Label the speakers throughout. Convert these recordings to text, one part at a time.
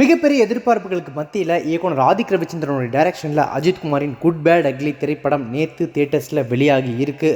Speaker 1: மிகப்பெரிய எதிர்பார்ப்புகளுக்கு மத்தியில் இயக்குனர் ஆதிக் ரவிச்சந்திரனுடைய டைரக்ஷனில் அஜித் குமாரின் குட் பேட் அக்லி திரைப்படம் நேற்று தியேட்டர்ஸில் வெளியாகி இருக்கு.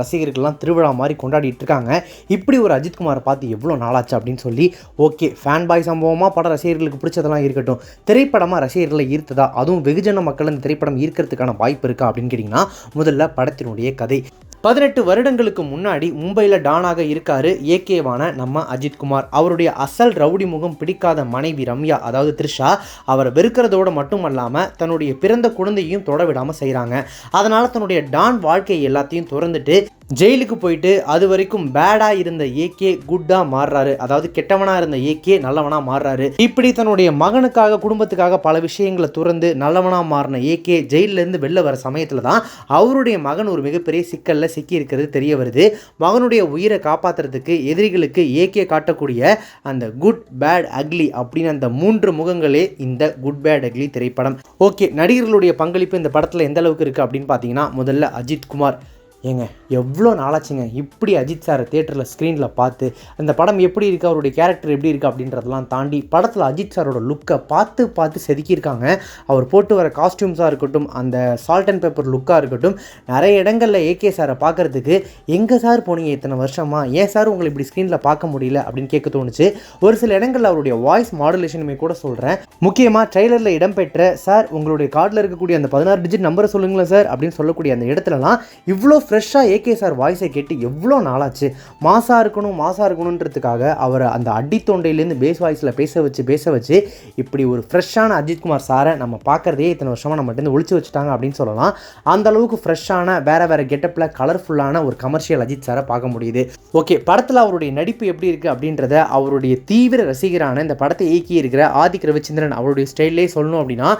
Speaker 1: ரசிகர்கள்லாம் திருவிழா மாதிரி கொண்டாடிட்டு இருக்காங்க. இப்படி ஒரு அஜித் குமாரை பார்த்து எவ்வளோ நாளாச்சு அப்படின்னு சொல்லி ஓகே ஃபேன் பாய் சம்பவமாக படம் ரசிகர்களுக்கு பிடிச்சதெல்லாம் இருக்கட்டும். திரைப்படமாக ரசிகர்களை ஈர்த்ததா? அதுவும் வெகுஜன மக்கள் இந்த திரைப்படம் ஈர்க்கிறதுக்கான வாய்ப்பு இருக்கா அப்படின்னு கேட்டிங்கன்னா முதல்ல படத்தினுடைய கதை. பதினெட்டு வருடங்களுக்கு முன்னாடி மும்பையில் டானாக இருக்காரு ஏகேவான நம்ம அஜித்குமார். அவருடைய அசல் ரவுடி முகம் பிடிக்காத மனைவி ரம்யா அதாவது த்ரிஷா அவரை வெறுக்கிறதோடு மட்டுமல்லாமல் தன்னுடைய பிறந்த குழந்தையும் தொட விடாமல் செய்கிறாங்க அதனால் தன்னுடைய டான் வாழ்க்கை எல்லாத்தையும் திறந்துட்டு ஜெயிலுக்கு போயிட்டு அது வரைக்கும் பேடாக இருந்த ஏகே குட்டாக மாறுறாரு. அதாவது கெட்டவனாக இருந்த ஏகே நல்லவனாக மாறுறாரு. இப்படி தன்னுடைய மகனுக்காக குடும்பத்துக்காக பல விஷயங்களை துறந்து நல்லவனாக மாறின ஏகே ஜெயிலேருந்து வெளில வர சமயத்தில் தான் அவருடைய மகன் ஒரு மிகப்பெரிய சிக்கலில் சிக்கி இருக்கிறது தெரிய வருது. மகனுடைய உயிரை காப்பாற்றுறதுக்கு எதிரிகளுக்கு ஏகே காட்டக்கூடிய அந்த குட் பேட் அக்லி அப்படின்னு அந்த மூன்று முகங்களே இந்த குட் பேட் அக்லி திரைப்படம். ஓகே நடிகர்களுடைய பங்களிப்பு இந்த படத்தில் எந்த அளவுக்கு இருக்குது அப்படின்னு பார்த்தீங்கன்னா முதல்ல அஜித் குமார். ஏங்க எவ்வளோ நாளாச்சுங்க இப்படி அஜித் சாரை தேட்டரில் ஸ்க்ரீனில் பார்த்து அந்த படம் எப்படி இருக்குது அவருடைய கேரக்டர் எப்படி இருக்குது அப்படின்றதெல்லாம் தாண்டி படத்தில் அஜித் சாரோட லுக்கை பார்த்து பார்த்து செதுக்கியிருக்காங்க. அவர் போட்டு வர காஸ்டியூம்ஸாக இருக்கட்டும் அந்த சால்ட் அண்ட் பேப்பர் லுக்காக இருக்கட்டும் நிறைய இடங்களில் ஏகே சாரை பார்க்குறதுக்கு எங்கே சார் போனீங்க இத்தனை வருஷமா? ஏன் சார் உங்களை இப்படி ஸ்க்ரீனில் பார்க்க முடியல? அப்படின்னு கேட்க தோணுச்சு. ஒரு சில இடங்களில் அவருடைய வாய்ஸ் மாடுலேஷனுமே கூட சொல்கிறேன் முக்கியமாக ட்ரெய்லரில் இடம்பெற்ற சார் உங்களுடைய கார்டில் இருக்கக்கூடிய அந்த பதினாறு டிஜிட் நம்பரை சொல்லுங்களேன் சார் அப்படின்னு சொல்லக்கூடிய அந்த இடத்துலலாம் இவ்வளோ ஃப்ரெஷ்ஷாக ஏகே சார் வாய்ஸை கேட்டு எவ்வளோ நாளாச்சு? மாசாக இருக்கணும் மாசாக இருக்கணுன்றதுக்காக அவர் அந்த அடித்தொண்டையிலேருந்து பேஸ் வாய்ஸில் பேச வச்சு பேச வச்சு இப்படி ஒரு ஃப்ரெஷ்ஷான அஜித்குமார் சாரை நம்ம பார்க்குறதே இத்தனை வருஷமாக நம்மகிட்ட ஒழிச்சு வச்சுட்டாங்க அப்படின்னு சொல்லலாம். அந்த அளவுக்கு ஃப்ரெஷ்ஷான வேறு வேறு கெட்டப்பில் கலர்ஃபுல்லான ஒரு கமர்ஷியல் அஜித் சாரை பார்க்க முடியுது. ஓகே படத்தில் அவருடைய நடிப்பு எப்படி இருக்குது அப்படின்றத அவருடைய தீவிர ரசிகரான இந்த படத்தை இயக்கி இருக்கிற ஆதிக் ரவிச்சந்திரன் அவருடைய ஸ்டைல்லே சொல்லணும் அப்படின்னா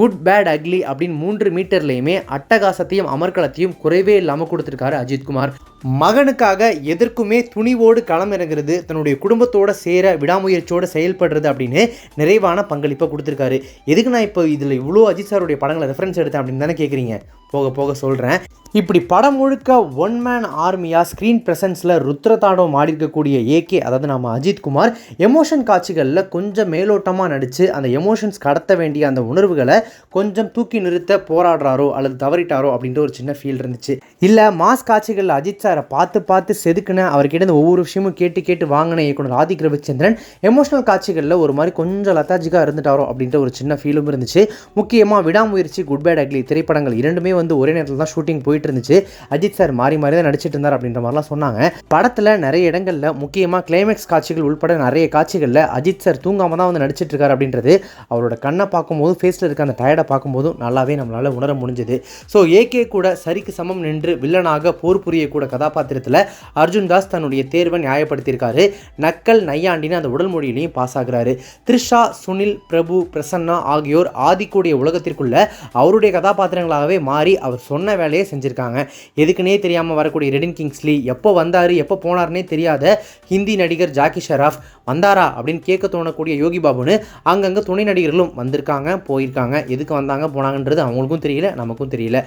Speaker 1: குட் பேட் அக்லி அப்படின்னு மூன்று மீட்டர்லேயுமே அட்டகாசத்தையும் அமர்க்களத்தையும் குறைவே இல்லாமல் கொடுத்துருக்காரு அஜித்குமார் மகனுக்காக எதற்குமே துணிவோடு களமிறங்கிறது தன்னுடைய குடும்பத்தோட சேர விடாமுயற்சியோடு செயல்படுறது அப்படின்னு நிறைவான பங்களிப்பை கொடுத்துருக்காரு. எதுக்கு நான் இப்போ இதில் இவ்வளோ அஜித் சாருடைய படங்களை ரெஃபரன்ஸ் எடுத்தேன் அப்படின்னு தானே கேட்குறீங்க போக போக சொல்கிறேன் இப்படி படம் முழுக்க ஒன் மேன் ஆர்மியாக ஸ்க்ரீன் ப்ரெசன்ஸில் ருத்ரதாண்டவம் ஆடி இருக்கக்கூடிய ஏகே அதாவது நம்ம அஜித்குமார் எமோஷன் காட்சிகளில் கொஞ்சம் மேலோட்டமாக நடித்து அந்த எமோஷன்ஸ் கடத்த வேண்டிய அந்த உணர்வுகளை கொஞ்சம் தூக்கி நிறுத்த போராடுறாரோ அல்லது தவறிட்டாரோ அப்படின்ற ஒரு சின்ன ஃபீல் இருந்துச்சு. இல்லை மாஸ் காட்சிகளில் அஜித் சாரை பார்த்து பார்த்து செதுக்குன அவர்கிட்ட ஒவ்வொரு விஷயமும் கேட்டு கேட்டு வாங்கின இயக்குனர் ஆதிக் ரவிச்சந்திரன் எமோஷனல் காட்சிகளில் ஒரு மாதிரி கொஞ்சம் லத்தாஜிக்காக இருந்துட்டாரோ அப்படின்ற ஒரு சின்ன ஃபீலும் இருந்துச்சு. முக்கியமாக விடாமுயற்சி குட் பேட் அக்லி திரைப்படங்கள் இரண்டுமே வந்து ஒரே நேரத்தில் தான் ஷூட்டிங் போயிட்டு இருந்துச்சு அஜித் சார் மாறி மாறி தான் நடிச்சிட்டு இருந்தார் அப்படின்ற மாதிரிலாம் சொன்னாங்க. படத்தில் நிறைய இடங்களில் முக்கியமாக கிளைமேக்ஸ் காட்சிகள் உள்பட நிறைய காட்சிகளில் அஜித் சார் தூங்காமல் தான் வந்து நடிச்சிட்டு இருக்காரு அப்படின்றது அவரோட கண்ணை பார்க்கும்போது ஃபேஸில் இருக்க அந்த டயர்டை பார்க்கும்போதும் நல்லாவே நம்மளால் உணர முடிஞ்சது. ஸோ ஏகே கூட சரிக்கு சமம் நின்று வில்லனாக போர் புரியக்கூட கதாபாத்திரத்தில் அர்ஜுன் தாஸ் தன்னுடைய தேர்வை நியாயப்படுத்தியிருக்காரு. நக்கல் நையாண்டின்னு அந்த உடல் மொழியிலையும் பாஸ் ஆகிறாரு. த்ரிஷா சுனில் பிரபு பிரசன்னா ஆகியோர் ஆதிக்கூடிய உலகத்திற்குள்ள அவருடைய கதாபாத்திரங்களாகவே மாறி அவர் சொன்ன வேலையை செஞ்சுருக்காங்க. எதுக்குன்னே தெரியாமல் வரக்கூடிய ரெடின் கிங்ஸ்லி எப்போ வந்தார் எப்போ போனார்னே தெரியாத ஹிந்தி நடிகர் ஜாக்கி ஷெராஃப் வந்தாரா அப்படின்னு கேட்க தோணக்கூடிய யோகி பாபுன்னு அங்கங்கே துணை நடிகர்களும் வந்திருக்காங்க போயிருக்காங்க. எதுக்கு வந்தாங்க போனாங்கன்றது அவங்களுக்கும் தெரியல நமக்கும் தெரியல.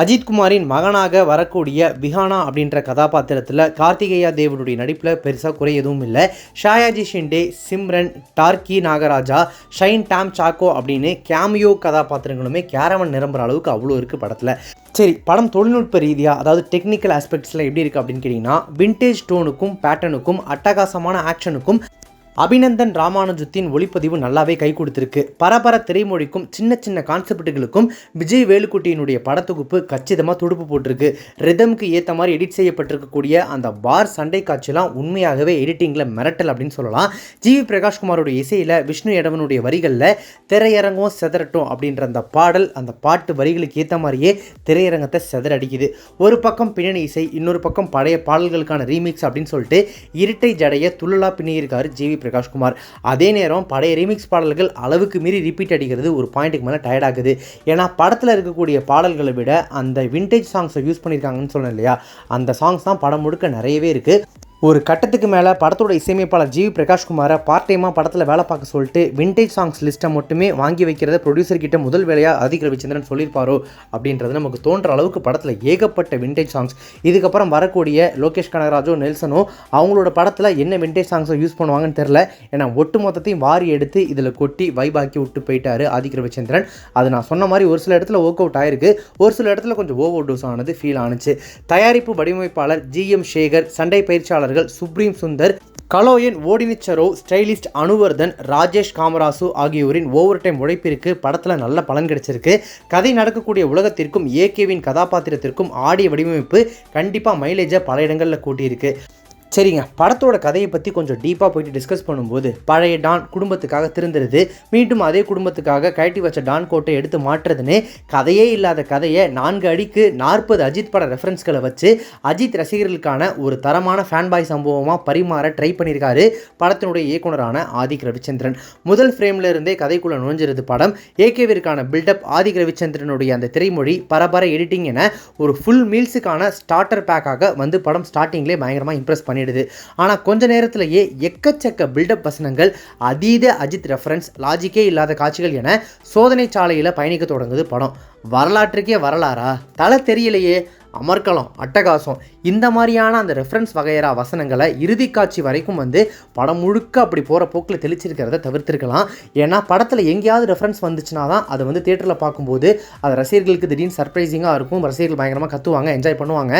Speaker 1: அஜித்குமாரின் மகனாக வரக்கூடிய பிஹானா அப்படின்ற கதாபாத்திரத்தில் கார்த்திகேயா தேவனுடைய நடிப்பில் பெருசாக குறை எதுவும் இல்லை. ஷாயாஜி ஷிண்டே சிம்ரன் டார்கி நாகராஜா ஷைன் டாம் சாக்கோ அப்படின்னு கேமியோ கதாபாத்திரங்களுமே கேரவன் நிரம்புற அளவுக்கு அவ்வளோ இருக்குது படத்தில். சரி படம் தொழில்நுட்ப ரீதியாக அதாவது டெக்னிக்கல் ஆஸ்பெக்ட்ஸில் எப்படி இருக்குது அப்படின்னு கேட்டிங்கன்னா விண்டேஜ் டோனுக்கும் பேட்டர்னுக்கும் அட்டகாசமான ஆக்ஷனுக்கும் அபிநந்தன் ராமானுஜத்தின் ஒளிப்பதிவு நல்லாவே கை கொடுத்துருக்கு. பரபர திரைமொழிக்கும் சின்ன சின்ன கான்செப்டுகளுக்கும் விஜய் வேலுக்குட்டியினுடைய படத்தொகுப்பு கச்சிதமாக துடுப்பு போட்டிருக்கு. ரிதம்க்கு ஏற்ற மாதிரி எடிட் செய்யப்பட்டிருக்கக்கூடிய அந்த பார் சண்டை காட்சியெல்லாம் உண்மையாகவே எடிட்டிங்கில் மிரட்டல் அப்படின்னு சொல்லலாம். ஜிவி பிரகாஷ்குமாரோட இசையில் விஷ்ணு இடவனுடைய வரிகளில் திரையரங்கம் செதறட்டும் அப்படின்ற அந்த பாடல் அந்த பாட்டு வரிகளுக்கு ஏற்ற மாதிரியே திரையரங்கத்தை செதறடிக்குது. ஒரு பக்கம் பின்னணி இசை இன்னொரு பக்கம் பழைய பாடல்களுக்கான ரீமிக்ஸ் அப்படின்னு சொல்லிட்டு இருட்டை ஜடைய துள்ளலா பின்னியிருக்காரு ஜிவி பிரகாஷ்குமார் அதே நேரம் பழைய ரீமிக்ஸ் பாடல்கள் அளவுக்கு மீறி ரிப்பீட் அடிக்கிறது ஒரு பாயிண்ட்டுக்கு மேலே டயர்ட் ஆகுது. ஏன்னா படத்தில் இருக்கக்கூடிய பாடல்களை விட அந்த விண்டேஜ் சாங்ஸை யூஸ் பண்ணியிருக்காங்கன்னு சொன்னேன் இல்லையா? அந்த சாங்ஸ் தான் படம் முழுக்க நிறையவே இருக்குது ஒரு கட்டத்துக்கு மேலே படத்தோட இசையமைப்பாளர் ஜிவி பிரகாஷ்குமாரை பார்ட் டைமாக படத்தில் வேலை பார்க்க சொல்லிட்டு விண்டேஜ் சாங்ஸ் லிஸ்ட்டை மட்டுமே வாங்கி வைக்கிறத ப்ரொடியூசர் கிட்ட முதல் வேலையாக அதிக ரவிச்சந்திரன் சொல்லியிருப்பாரோ அப்படின்றது நமக்கு தோன்ற அளவுக்கு படத்தில் ஏகப்பட்ட விண்டேஜ் சாங்ஸ் இதுக்கப்புறம் வரக்கூடிய லோகேஷ் கனகராஜோ நெல்சனோ அவங்களோட படத்தில் என்ன விண்டேஜ் சாங்ஸை யூஸ் பண்ணுவாங்கன்னு தெரில ஏன்னா ஒட்டு மொத்தத்தையும் வாரி எடுத்து இதில் கொட்டி வைபாக்கி விட்டு போயிட்டாரு ஆதிக் ரவிச்சந்திரன். அது நான் சொன்ன மாதிரி ஒரு சில இடத்துல ஒர்க் அவுட் ஆயிருக்கு. ஒரு சில இடத்துல கொஞ்சம் ஓவர் டோஸ் ஆனது ஃபீல் ஆனுச்சு. தயாரிப்பு வடிவமைப்பாளர் ஜிஎம் சேகர் சண்டை பயிற்சியாளர் பயிற்சியாளர்கள் Supreme Sundar Kaloyan Vodenicharov stylist Anuvardhan Rajesh Kamarasu ஆகியோரின் ஓவர் டைம் உழைப்பிற்கு படத்தில் நல்ல பலன் கிடைச்சிருக்கு. கதை நடக்கக்கூடிய உலகத்திற்கும் ஏகேவின் கதாபாத்திரத்திற்கும் ஆடிய வடிவமைப்பு கண்டிப்பாக மைலேஜை பல இடங்களில் கூட்டியிருக்கு. சரிங்க படத்தோட கதையை பற்றி கொஞ்சம் டீப்பாக போயிட்டு டிஸ்கஸ் பண்ணும்போது பழைய டான் குடும்பத்துக்காக திருந்துறது மீண்டும் அதே குடும்பத்துக்காக கழட்டி வச்ச டான் கோட்டை எடுத்து மாற்றுறதுன்னு கதையே இல்லாத கதையை நான்கு அடிக்கு நாற்பது அஜித் பட ரெஃபரன்ஸ்களை வச்சு அஜித் ரசிகர்களுக்கான ஒரு தரமான ஃபேன் பாய் சம்பவமாக பரிமாற ட்ரை பண்ணியிருக்காரு படத்தினுடைய இயக்குனரான ஆதிக் ரவிச்சந்திரன். முதல் ஃப்ரேம்ல இருந்தே கதைக்குள்ளே நுழைஞ்சிருது படம். ஏகேவிற்கான பில்டப் ஆதிக் ரவிச்சந்திரனுடைய அந்த திரைமொழி பரபர எடிட்டிங் என ஒரு ஃபுல் மீல்ஸுக்கான ஸ்டார்டர் பேக்காக வந்து படம் ஸ்டார்டிங்லேயே பயங்கரமாக இம்ப்ரெஸ் பண்ணிடுது. ஆனால் கொஞ்ச நேரத்திலேயே எக்கச்சக்க பில்டப் வசனங்கள் அதீத அஜித் ரெஃபரன்ஸ் லாஜிக்கே இல்லாத காட்சிகள் என சோதனை சாலையில் பயணிக்க தொடங்குது படம். வரலாற்றுக்கே வரலாறா? தலை தெரியலையே. அமர்க்கலாம் அட்டகாசம் இந்த மாதிரியான அந்த ரெஃபரன்ஸ் வகையறா வசனங்களை இறுதி காட்சி வரைக்கும் வந்து படம் முழுக்க அப்படி போகிற போக்கில் தெளிச்சிருக்கிறத தவிர்த்திருக்கலாம். ஏன்னா படத்தில் எங்கேயாவது ரெஃபரன்ஸ் வந்துச்சுன்னா தான் அதை வந்து தேட்டரில் பார்க்கும்போது அது ரசிகர்களுக்கு திடீர்னு சர்ப்ரைசிங்காக இருக்கும். ரசிகர்கள் பயங்கரமாக கத்துவாங்க என்ஜாய் பண்ணுவாங்க.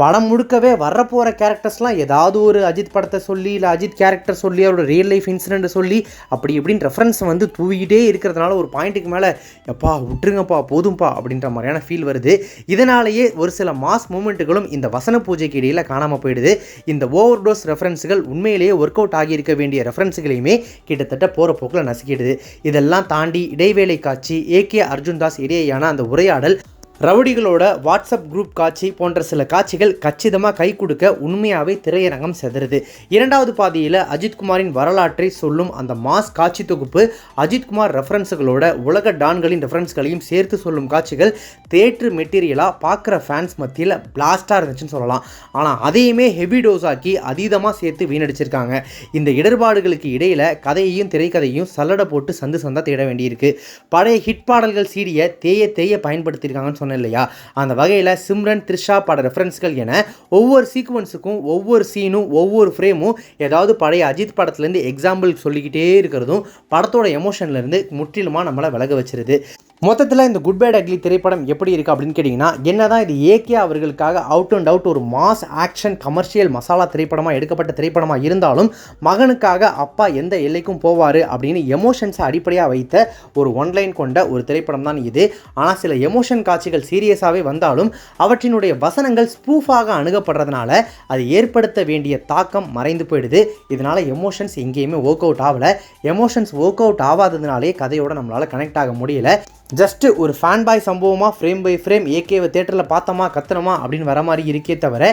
Speaker 1: படம் முழுக்கவே வரப்போகிற கேரக்டர்ஸ்லாம் ஏதாவது ஒரு அஜித் படத்தை சொல்லி இல்லை அஜித் கேரக்டர் சொல்லி அவரோட ரியல் லைஃப் இன்சிடென்ட் சொல்லி அப்படி இப்படின்னு ரெஃபரன்ஸ் வந்து தூவிக்கிட்டே இருக்கிறதுனால ஒரு பாயிண்ட்டுக்கு மேலே எப்பா விட்டுருங்கப்பா போதும்ப்பா அப்படின்ற மாதிரியான ஃபீல் வருது. இதனாலேயே ஒரு சில மாஸ் மூமெண்ட்டுகளும் இந்த வசன பூஜைக்கு இடையில் காணாமல் போயிடுது. இந்த ஓவர் டோஸ் ரெஃபரன்ஸுகள் உண்மையிலேயே ஒர்க் அவுட் ஆகியிருக்க வேண்டிய ரெஃபரன்ஸுகளையுமே கிட்டத்தட்ட போகிற போக்கில் நசுக்கிடுது. இதெல்லாம் தாண்டி இடைவேளை காட்சி ஏ கே அர்ஜுன் தாஸ் இடையேயான அந்த உரையாடல் ரவுடிகளோட வாட்ஸ்அப் குரூப் காட்சி போன்ற சில காட்சிகள் கச்சிதமாக கை கொடுக்க உண்மையாகவே திரையரங்கம் செதறுது. இரண்டாவது பாதியில் அஜித்குமாரின் வரலாற்றை சொல்லும் அந்த மாஸ் காட்சி தொகுப்பு அஜித்குமார் ரெஃபரன்ஸுகளோட உலக டான்களின் ரெஃபரன்ஸ்களையும் சேர்த்து சொல்லும் காட்சிகள் தேட்ரு மெட்டீரியலாக பார்க்குற ஃபேன்ஸ் மத்தியில் பிளாஸ்டாக இருந்துச்சுன்னு சொல்லலாம். ஆனால் அதையுமே ஹெவி டோஸாக்கி அதீதமாக சேர்த்து வீணடிச்சிருக்காங்க. இந்த இடர்பாடுகளுக்கு இடையில் கதையையும் திரைக்கதையும் சல்லடை போட்டு சந்து சந்தா தேட வேண்டியிருக்கு. பழைய ஹிட் பாடல்கள் சீடியை தேய தேய பயன்படுத்தியிருக்காங்கன்னு சொன்னேன் இல்லையா? அந்த வகையில் சிம்ரன் த்ரிஷா பட ரெஃபரன்ஸ்கள் என ஒவ்வொரு சீக்வன்ஸுக்கும் ஒவ்வொரு சீனும் ஒவ்வொரு ஃப்ரேமும் ஏதாவது பழைய அஜித் படத்துலேருந்து எக்ஸாம்பிள் சொல்லிக்கிட்டே இருக்கிறதும் படத்தோட எமோஷன்லேருந்து முற்றிலுமாக நம்மளை விலக வச்சிருது. மொத்தத்தில் இந்த குட் பேட் அக்லி திரைப்படம் எப்படி இருக்குது அப்படின்னு கேட்டிங்கன்னா என்ன தான் இது ஏகே அவர்களுக்காக அவுட் அண்ட் அவுட் ஒரு மாஸ் ஆக்ஷன் கமர்ஷியல் மசாலா திரைப்படமாக எடுக்கப்பட்ட திரைப்படமாக இருந்தாலும் மகனுக்காக அப்பா எந்த எல்லைக்கும் போவார் அப்படின்னு எமோஷன்ஸை அடிப்படையாக வைத்த ஒரு ஒன்லைன் கொண்ட ஒரு திரைப்படம் தான் இது. ஆனால் சில எமோஷன் காட்சிகள் சீரியஸாகவே வந்தாலும் அவற்றினுடைய வசனங்கள் ஸ்பூஃபாக அணுகப்படுறதுனால அது ஏற்படுத்த வேண்டிய தாக்கம் மறைந்து போயிடுது. இதனால் எமோஷன்ஸ் எங்கேயுமே ஒர்க் அவுட் ஆகலை. எமோஷன்ஸ் ஒர்க் அவுட் ஆகாததுனாலே கதையோட நம்மளால் கனெக்ட் ஆக முடியல. ஜஸ்ட்டு ஒரு ஃபேன் பாய் சம்பவமாக ஃப்ரேம் பை ஃப்ரேம் ஏகேவை தேட்டரில் பார்த்தோமா கத்தனமா அப்படின்னு வர மாதிரி இருக்கே தவிர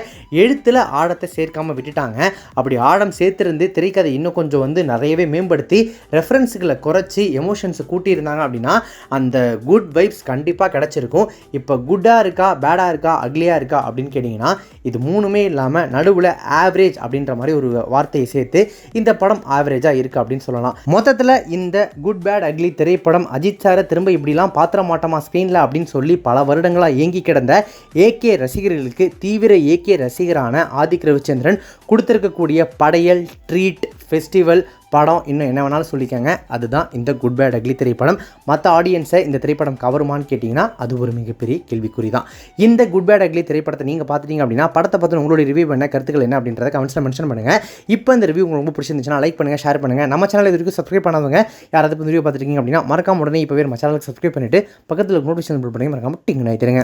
Speaker 1: எழுத்தில் ஆழத்தை சேர்க்காம விட்டுட்டாங்க. அப்படி ஆழம் சேர்த்துருந்து திரைக்கதை இன்னும் கொஞ்சம் வந்து நிறையவே மேம்படுத்தி ரெஃபரன்ஸுகளை குறைச்சி எமோஷன்ஸை கூட்டியிருந்தாங்க அப்படின்னா அந்த குட் வைப்ஸ் கண்டிப்பாக கிடச்சிருக்கும். இப்போ குட்டாக இருக்கா பேடாக இருக்கா அக்லியாக இருக்கா அப்படின்னு கேட்டிங்கன்னா இது மூணுமே இல்லாமல் நடுவில் ஆவரேஜ் அப்படின்ற மாதிரி ஒரு வார்த்தையை சேர்த்து இந்த படம் ஆவரேஜாக இருக்குது அப்படின்னு சொல்லலாம். மொத்தத்தில் இந்த குட் பேட் அக்லி திரைப்படம் அஜித் சாரை திரும்ப இப்படிலாம் பாத்திர மாட்டோமா ஸ்க்ரீனில் அப்படின்னு சொல்லி பல வருடங்களாக இயங்கி கிடந்த ஏகே ரசிகர்களுக்கு தீவிர ஏகே ரசிகரான ஆதிக் ரவிச்சந்திரன் கொடுத்துருக்கக்கூடிய படையல் ட்ரீட் ஃபெஸ்டிவல் படம் இன்னும் என்ன வேணாலும் சொல்லிக்கோங்க. அதுதான் இந்த குட் பேட் அக்லி திரைப்படம். மற்ற ஆடியன்ஸை இந்த திரைப்படம் கவருமான்னு கேட்டிங்கன்னா அது ஒரு மிகப்பெரிய கேள்விக்குறி தான் இந்த குட் பேட் அக்லி திரைப்படத்தை நீங்கள் பார்த்துட்டீங்க அப்படின்னா படத்தை பற்றி உங்களுடைய ரிவ்யூ பண்ண கருத்துக்கள் என்ன அப்படின்றத கமெண்ட்ஸில் மென்ஷன் பண்ணுங்கள் இப்போ இந்த ரிவ்யூ உங்களுக்கு ரொம்ப பிடிச்சிருந்துச்சுன்னா லைக் பண்ணுங்கள் ஷேர் பண்ணுங்கள் நம்ம சேனல் இது வரைக்கும் சப்ஸ்கிரைப் பண்ணாதவங்க யாராவது இப்போ ரிவ்யூ பார்த்துருக்கீங்க அப்படின்னா மறக்காம உடனே இப்போ நம்ம சேனலுக்கு சப்ஸ்கிரைப் பண்ணிவிட்டு பக்கத்தில் நோட்டிஃபிகேஷன் பண்ணி மறக்காம டிங் ஆகிட்டுருங்க